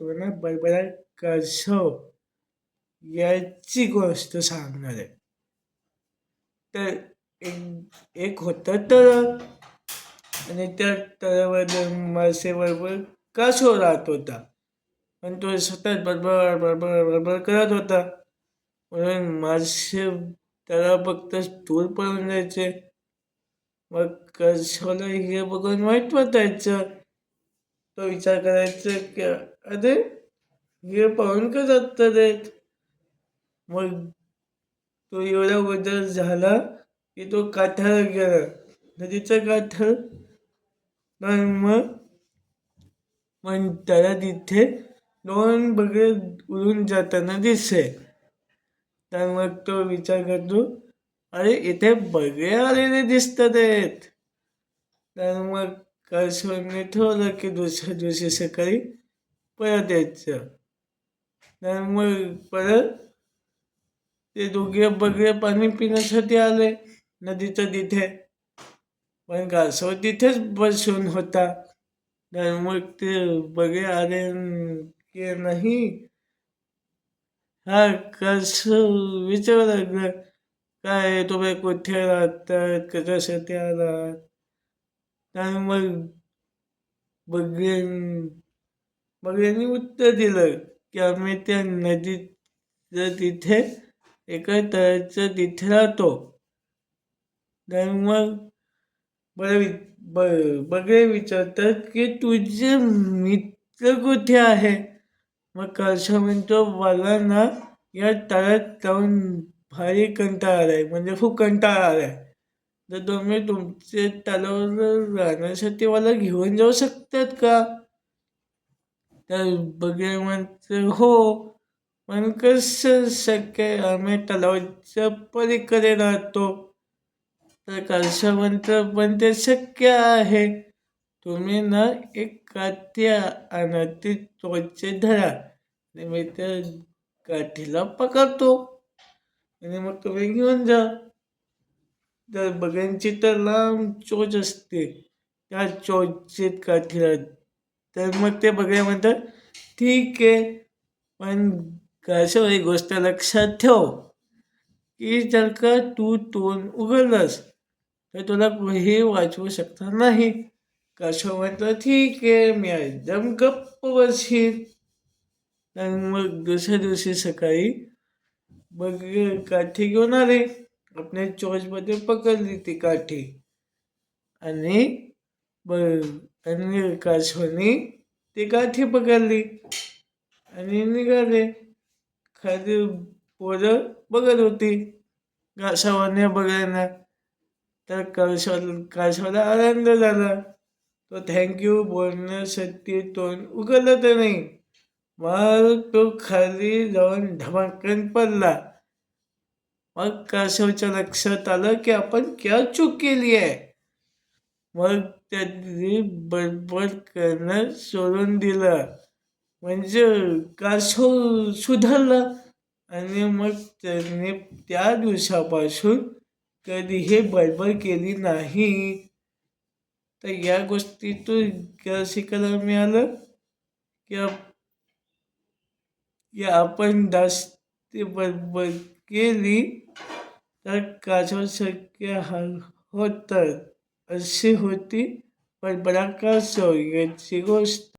ना बडबडा कसो याची गोष्ट सांगणार आहे. तर एक एक होतं तळ आणि त्या तळावर मासेबरोबर कासव राहत होता. पण तो सतत बडबड बडबड बडबड करत होता. म्हणून मासे त्याला फक्त स्थूल पळून जायचे मग कसोला हे बघून वाईट वाटायचं. विचार करायचं की अरे हे पाहून का जातात आहेत मग तो एवढा बदल झाला की तो काठाला गेला. नदीचा काठ? मग? मग त्याला तिथे दोन बगळे उडून जाताना दिसे तर मग तो विचार करतो अरे इथे बगळे आलेले दिसतात आहेत. तर मग कासवाने ठेवलं की दुसऱ्या दिवशी सकाळी परत यायचं. तर मग परत ते दोघे बगळे पाणी पिण्यासाठी आले. नदीच्या तिथे. पण कासव तिथेच बसून होता. तर मग ते बगळे आले की नाही. हा कासव विचारू लागलं. काय तुम्ही कुठे राहतात कशासाठी आलात? तर मग बघे बघ्यांनी उत्तर दिलं की आम्ही त्या नदीचं तिथे एका तळ्याचं तिथे राहतो. तर मग बरं ब विचारतात की तुझे मित्र कुठे आहे? मग कसा म्हणतो मला ना या तळ्यात जाऊन भारी कंटाळा आला आहे म्हणजे खूप कंटाळा आला आहे तर तुम्ही तुमचे तलावर राहण्यासाठी मला घेऊन जाऊ शकतात का? तर बघे म्हणते हो. पण कसं शक्य आम्ही तलावाच्या पलीकडे राहतो. तर कसं म्हणतं पण ते शक्य आहे. तुम्ही ना एक काठी आणा ती त्वचे धरा. आणि मी त्या काठीला पकडतो. आणि मग तुम्ही घेऊन जा. तर बघ्यांची तर लांब चोच असते. त्या चोचेत काठीला. तर मग ते बघ्या म्हणतात ठीक आहे पण कसं ही गोष्ट लक्षात ठेव की जर का तू तोंड उघडलंस तर तुला कोणीही वाचवू शकणार नाही. कसं म्हटलं ठीक आहे मी एकदम गप्प बसीन तर मग दुसऱ्या दिवशी सकाळी बघ काठी घेऊन आले. आपल्या चॉईसमध्ये पकडली ती काठी. आणि ब आणि कासवाने ती काठी पकडली. आणि निघाले. खाली पोरं बघत होती. कासवाने बघायला. तर कासवा कासवाला आनंद झाला. तो थँक्यू बोलण्यासाठी तोंड उघडलं तर नाही. मग तो खाली जाऊन धमाकन पडला. मग कासवच्या लक्षात आलं की आपण क्या चूक केली आहे? मग त्यांनी बडबड करणं सोडून दिलं. म्हणजे काशव सुधारलं आणि मग त्यांनी त्या दिवसापासून कधीही बडबड केली नाही. तर या गोष्टीतून काय शिकायला मिळालं? की की आपण जास्त बडबड केली तर कासव शक्य होतात अशी होती पण कासव याची गोष्ट.